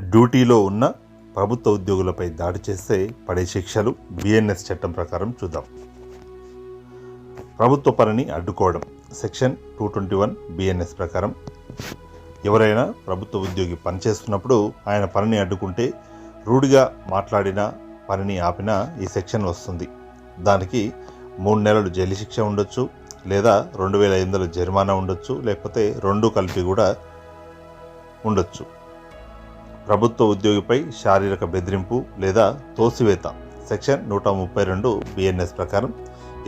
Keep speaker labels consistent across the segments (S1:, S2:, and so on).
S1: డ్యూటీలో ఉన్న ప్రభుత్వ ఉద్యోగులపై దాడి చేస్తే పడే శిక్షలు బిఎన్ఎస్ చట్టం ప్రకారం చూద్దాం. ప్రభుత్వ పనిని అడ్డుకోవడం. Section two twenty one BNS ప్రకారం ఎవరైనా ప్రభుత్వ ఉద్యోగి పనిచేస్తున్నప్పుడు ఆయన పనిని అడ్డుకుంటే రూఢిగా మాట్లాడిన పనిని ఆపినా ఈ సెక్షన్ వస్తుంది. దానికి మూడు నెలలు జైలు శిక్ష ఉండొచ్చు లేదా రెండు వేల ఐదు జరిమానా ఉండొచ్చు లేకపోతే రెండు కలిపి కూడా ఉండొచ్చు. ప్రభుత్వ ఉద్యోగిపై శారీరక బెదిరింపు లేదా తోసివేత. సెక్షన్ నూట ముప్పై రెండు బిఎన్ఎస్ ప్రకారం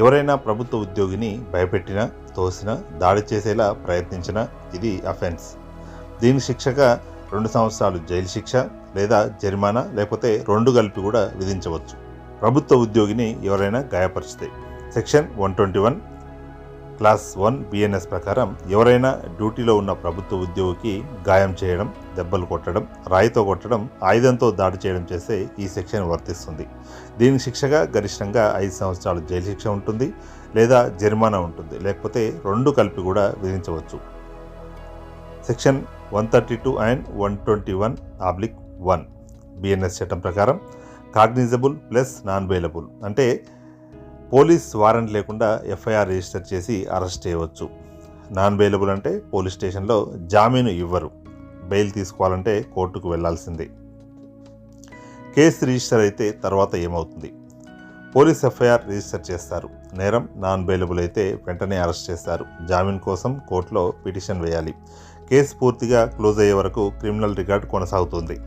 S1: ఎవరైనా ప్రభుత్వ ఉద్యోగిని భయపెట్టినా తోసినా దాడి చేసేలా ప్రయత్నించినా ఇది అఫెన్స్. దీని శిక్షగా రెండు సంవత్సరాలు జైలు శిక్ష లేదా జరిమానా లేకపోతే రెండు కలిపి కూడా విధించవచ్చు. ప్రభుత్వ ఉద్యోగిని ఎవరైనా గాయపరిచితే section one twenty one clause one BNS ప్రకారం ఎవరైనా డ్యూటీలో ఉన్న ప్రభుత్వ ఉద్యోగికి గాయం చేయడం దెబ్బలు కొట్టడం రాయితో కొట్టడం ఆయుధంతో దాడి చేయడం చేస్తే ఈ సెక్షన్ వర్తిస్తుంది. దీనికి శిక్షగా గరిష్టంగా ఐదు సంవత్సరాలు జైలు శిక్ష ఉంటుంది లేదా జరిమానా ఉంటుంది. లేకపోతే రెండు కలిపి కూడా విధించవచ్చు. Section one thirty two and one twenty one oblique one BNS చట్టం ప్రకారం కాగ్నిజబుల్ ప్లస్ నాన్ బెయిలబుల్ అంటే పోలీస్ వారెంట్ లేకుండా ఎఫ్ఐఆర్ రిజిస్టర్ చేసి అరెస్ట్ చేయవచ్చు. నాన్ బెయిలబుల్ అంటే పోలీస్ స్టేషన్లో జామీను ఇవ్వరు. బెయిల్ తీసుకోవాలంటే కోర్టుకు వెళ్ళాల్సిందే. కేసు రిజిస్టర్ అయితే తర్వాత ఏమవుతుంది? పోలీస్ ఎఫ్ఐఆర్ రిజిస్టర్ చేస్తారు. నేరం నాన్ బెయిలబుల్ అయితే వెంటనే అరెస్ట్ చేస్తారు. జామీన్ కోసం కోర్టులో పిటిషన్ వేయాలి. కేసు పూర్తిగా క్లోజ్ అయ్యే వరకు క్రిమినల్ రికార్డు కొనసాగుతుంది.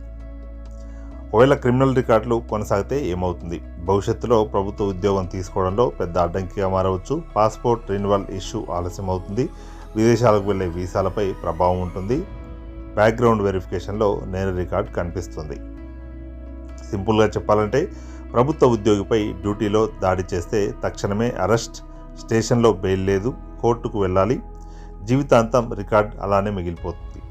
S1: ఒకవేళ క్రిమినల్ రికార్డులు కొనసాగితే ఏమవుతుంది? భవిష్యత్తులో ప్రభుత్వ ఉద్యోగం తీసుకోవడంలో పెద్ద అడ్డంకిగా మారవచ్చు. పాస్పోర్ట్ రెన్యువల్ ఇష్యూ ఆలస్యం అవుతుంది విదేశాలకు వెళ్ళే వీసాలపై ప్రభావం ఉంటుంది. బ్యాక్గ్రౌండ్ వెరిఫికేషన్లో నేర రికార్డ్ కనిపిస్తుంది. సింపుల్గా చెప్పాలంటే ప్రభుత్వ ఉద్యోగిపై డ్యూటీలో దాడి చేస్తే తక్షణమే అరెస్ట్ స్టేషన్లో బెయిల్ లేదు. కోర్టుకు వెళ్ళాలి. జీవితాంతం రికార్డ్ అలానే మిగిలిపోతుంది.